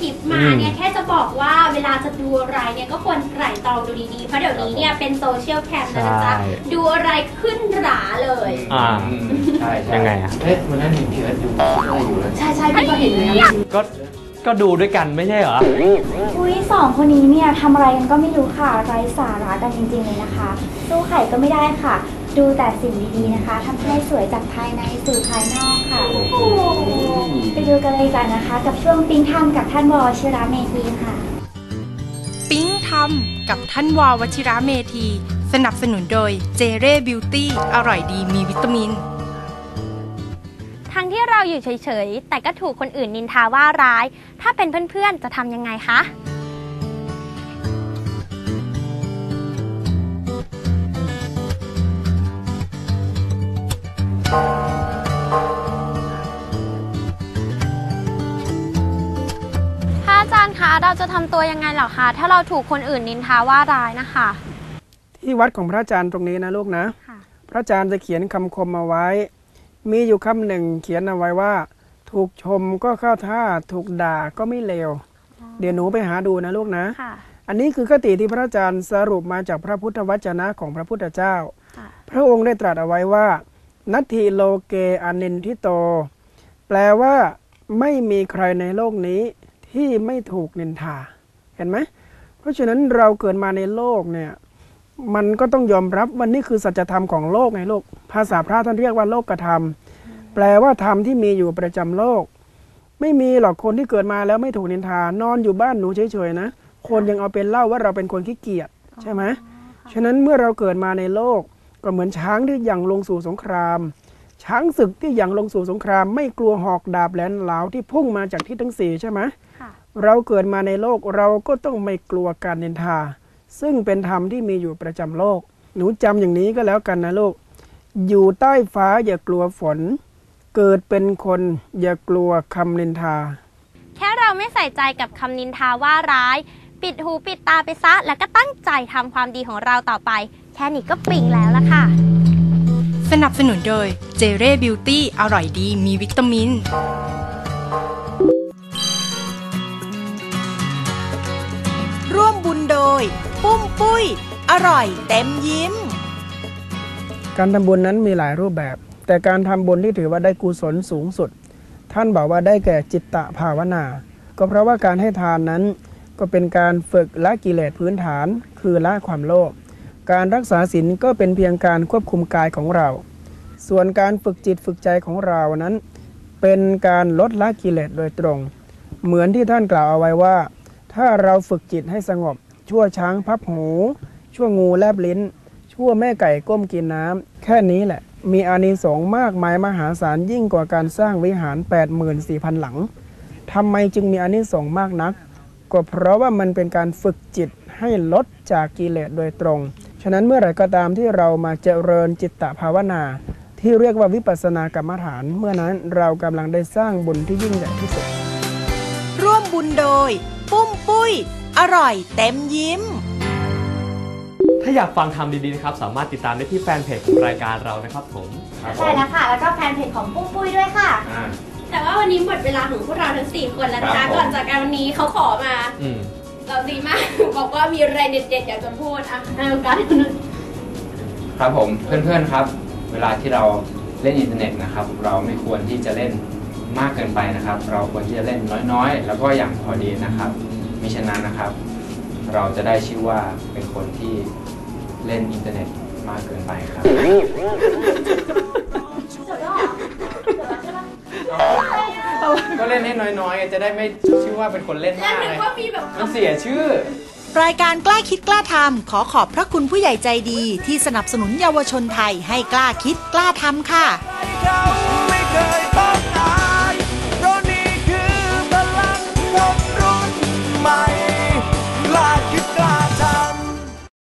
ทิปมาเนี่ยแค่จะบอกว่าเวลาจะดูอะไรเนี่ยก็ควรไตร่ตรองดูดีๆ เพราะเดี๋ยวนี้เนี่ยเป็นโซเชียลแคมนะจ๊ะใช่ ดูอะไรขึ้นหราเลย อ่า ใช่ใช่ยังไงอะ เอ๊ะวันนั้นเห็นพี่เอิร์ธดูอะไรอยู่เลย ใช่ใช่พี่ก็เห็นเลยนะก็ ก็ดูด้วยกันไม่ใช่เหรอ อุ้ยสองคนนี้เนี่ยทำอะไรกันก็ไม่รู้ค่ะไร้สาระกันจริงๆเลยนะคะสู้ไข่ก็ไม่ได้ค่ะ ดูแต่สิ่งดีๆนะคะทำให้สวยจากภายในสู่ภายนอกค่ะไป ดูกันเลยกันนะคะ กับช่วงปิ้งทำกับท่านวอชิระเมธีค่ะ ปิ๊งทำกับท่านวอวชิระเมธี สนับสนุนโดยเจเร่บิวตี้อร่อยดีมีวิตามิน ทั้งที่เราอยู่เฉยๆ แต่ก็ถูกคนอื่นนินทาว่าร้าย ถ้าเป็นเพื่อนๆ จะทำยังไงคะ เราจะทำตัวยังไงเหรอคะถ้าเราถูกคนอื่นนินทาว่าร้ายนะคะ ที่วัดของพระอาจารย์ตรงนี้นะลูกนะค่ะพระอาจารย์จะเขียนคำคมเอาไว้ มีอยู่คำหนึ่งเขียนเอาไว้ว่า ถูกชมก็เข้าท่าถูกด่าก็ไม่เลวเดี๋ยวหนูไปหาดูนะลูกนะค่ะอันนี้คือคติที่พระอาจารย์สรุปมาจากพระพุทธวจนะของพระพุทธเจ้าค่ะพระองค์ได้ตรัสเอาไว้ว่า นัตถิโลเกอนินทิโต แปลว่าไม่มีใครในโลกนี้ ที่ไม่ถูกนินทา เห็นไหม เพราะฉะนั้นเราเกิดมาในโลกเนี่ยมันก็ต้องยอมรับว่านี่คือสัจธรรมของโลกไงโลก ภาษาพระท่านเรียกว่าโลกธรรมแปลว่าธรรมที่มีอยู่ประจำโลก ไม่มีหรอกคนที่เกิดมาแล้วไม่ถูกนินทานอนอยู่บ้านหนูเฉยๆนะคนยังเอาเป็นเล่าว่าเราเป็นคนขี้เกียจใช่ไหมฉะนั้นเมื่อเราเกิดมาในโลกก็เหมือนช้างที่ยังลงสู่สงคราม ช้างศึกที่ยังลงสู่สงคราม ไม่กลัวหอกดาบแหลนเหลาที่พุ่งมาจากทิศทั้งสี่ใช่ไหม เราเกิดมาในโลกเราก็ต้องไม่กลัวการนินทา ซึ่งเป็นธรรมที่มีอยู่ประจำโลก หนูจำอย่างนี้ก็แล้วกันนะลูก อยู่ใต้ฟ้าอย่ากลัวฝน เกิดเป็นคนอย่ากลัวคำนินทา แค่เราไม่ใส่ใจกับคำนินทาว่าร้าย ปิดหูปิดตาไปซะ แล้วก็ตั้งใจทำความดีของเราต่อไป แค่นี้ก็ปิ่งแล้วล่ะค่ะ สนับสนุนโดยเจเร่บิวตี้อร่อยดีมีวิตามิน ปุ้ย อร่อยเต็มยิ้ม การทำบุญนั้นมีหลายรูปแบบ แต่การทำบุญที่ถือว่าได้กุศลสูงสุด ท่านบอกว่าได้แก่จิตตภาวนา ก็เพราะว่าการให้ทานนั้น ก็เป็นการฝึกละกิเลสพื้นฐาน คือละความโลภการรักษาศีลก็เป็นเพียงการควบคุมกายของเรา ส่วนการฝึกจิตฝึกใจของเรานั้น เป็นการลดละกิเลสโดยตรง เหมือนที่ท่านกล่าวเอาไว้ว่า ถ้าเราฝึกจิตให้สงบ ชั่วช้างพับหู ชั่วงูแลบลิ้น ชั่วแม่ไก่ก้มกินน้ำ แค่นี้แหละ มีอานิสงส์มากมายมหาศาลยิ่งกว่าการสร้างวิหาร 84,000 หลังทำไมจึงมีอานิสงส์มากนัก ก็เพราะว่ามันเป็นการฝึกจิตให้ลดจากกิเลสโดยตรง ฉะนั้นเมื่อไหร่ก็ตามที่เรามาเจริญจิตตภาวนา ที่เรียกว่าวิปัสสนากรรมฐาน เมื่อนั้นเรากำลังได้สร้างบุญที่ยิ่งใหญ่ที่สุด ร่วมบุญโดย ปุ้มปุ้ย อร่อยเต็มยิ้ม ถ้าอยากฟังทำดีๆนะครับ สามารถติดตามได้ที่แฟนเพจของรายการเรานะครับผมครับผใช่มแล้วค่ะ แล้วก็แฟนเพจของปุ้มปุ้ยด้วยค่ะ อ่า แต่ว่าวันนี้หมดเวลาของพวกเราทั้ง 4 คนแล้วนะครัคะบผม ก่อนจากการวันนี้เขาขอมาอืมเราดีมาก บอกว่ามีอะไรเด็ดๆอยากจะพูดอะให้โอกาสคนอื่นครับผมเพื่อนๆครับ เวลาที่เราเล่นอินเทอร์เน็ตนะครับ เราไม่ควรที่จะเล่นมากเกินไปนะครับ เราควรที่จะเล่นน้อยๆ แล้วก็อย่างพอดีนะครับ มิฉะนั้นนะครับ เราจะได้ชื่อว่าเป็นคนที่เล่นอินเทอร์เน็ตมากเกินไปครับก็เล่นให้น้อยๆ จะได้ไม่ชื่อว่าเป็นคนเล่นแล้วมากนึเลกยว่ามีแบบมันเสียชื่อ รายการกล้าคิดกล้าทำขอขอบพระคุณผู้ใหญ่ใจดีที่สนับสนุนเยาวชนไทยให้กล้าคิดกล้าทำค่ะ